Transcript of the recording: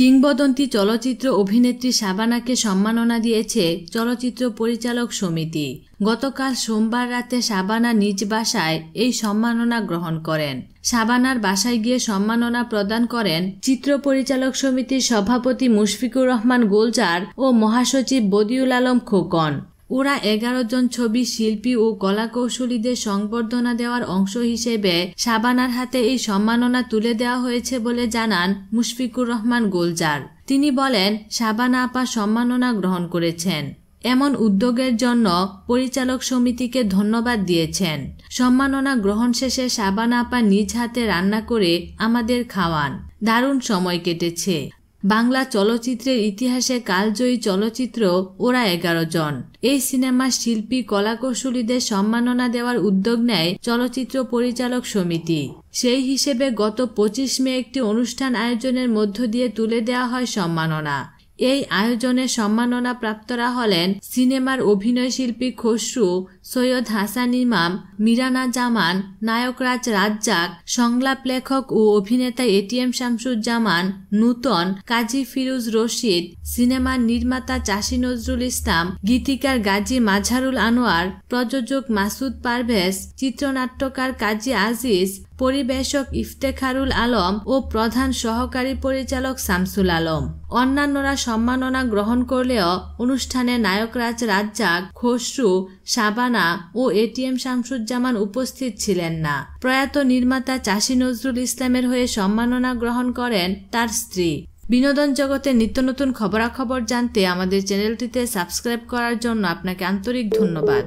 কিংবদন্তি চলচ্চিত্র অভিনেত্রী শাবানাকে সম্মাননা দিয়েছে চলচ্চিত্র পরিচালক সমিতি। গতকাল সোমবার রাতে শাবানা নিজ বাসায় এই সম্মাননা গ্রহণ করেন। শাবানার বাসায় গিয়ে সম্মাননা প্রদান করেন চিত্র পরিচালক সমিতির সভাপতি মুশফিকুর রহমান গোলজার ও মহাসচিব বদিউল আলম খোকন। ওরা এগারো জন ছবি শিল্পী ও কলাকৌশলীদের সংবর্ধনা দেওয়ার অংশ হিসেবে শাবানার হাতে এই সম্মাননা তুলে দেওয়া হয়েছে বলে জানান মুশফিকুর রহমান গোলজার। তিনি বলেন শাবানা আপা সম্মাননা গ্রহণ করেছেন। এমন উদ্যোগের জন্য পরিচালক সমিতিকে ধন্যবাদ দিয়েছেন। সম্মাননা গ্রহণ শেষে শাবানা আপা নিজ হাতে রান্না করে আমাদের খাওয়ান। দারুণ সময় কেটেছে। বাংলা চলচ্চিত্রের ইতিহাসে কালজয়ী চলচ্চিত্র ওরা এগারো জন। এই সিনেমার শিল্পী, কলাকৌশলীদের সম্মাননা দেওয়ার উদ্যোগ নেয় চলচ্চিত্র পরিচালক সমিতি। সেই হিসেবে গত পঁচিশ মে একটি অনুষ্ঠান আয়োজনের মধ্য দিয়ে তুলে দেওয়া হয় সম্মাননা। এই আয়োজনে সম্মাননা প্রাপ্তরা হলেন সিনেমার অভিনয় শিল্পী খসরু, সৈয়দ হাসান ইমাম, মিরানা জামান নায়করাজ রাজ্জাক, সংলাপ লেখক ও অভিনেতা এটিএম শামসুজ্জামান, নূতন কাজী ফিরুজ রশিদ, সিনেমার নির্মাতা চাষী নজরুল ইসলাম, গীতিকার গাজী মাঝারুল আনোয়ার, প্রযোজক মাসুদ পারভেজ, চিত্রনাট্যকার কাজী আজিজ পরিবেশক ইফতেখারুল আলম ও প্রধান সহকারী পরিচালক শামসুল আলম। অন্যান্যরা সম্মাননা গ্রহণ করলেও অনুষ্ঠানে নায়করাজ রাজ্জাক, খসরু, শাবানা ও এটিএম শামসুজ্জামান উপস্থিত ছিলেন না। প্রয়াত নির্মাতা চাষী নজরুল ইসলামের হয়ে সম্মাননা গ্রহণ করেন তার স্ত্রী। বিনোদন জগতে নিত্য নতুন খবরাখবর জানতে আমাদের চ্যানেলটিতে সাবস্ক্রাইব করার জন্য আপনাকে আন্তরিক ধন্যবাদ।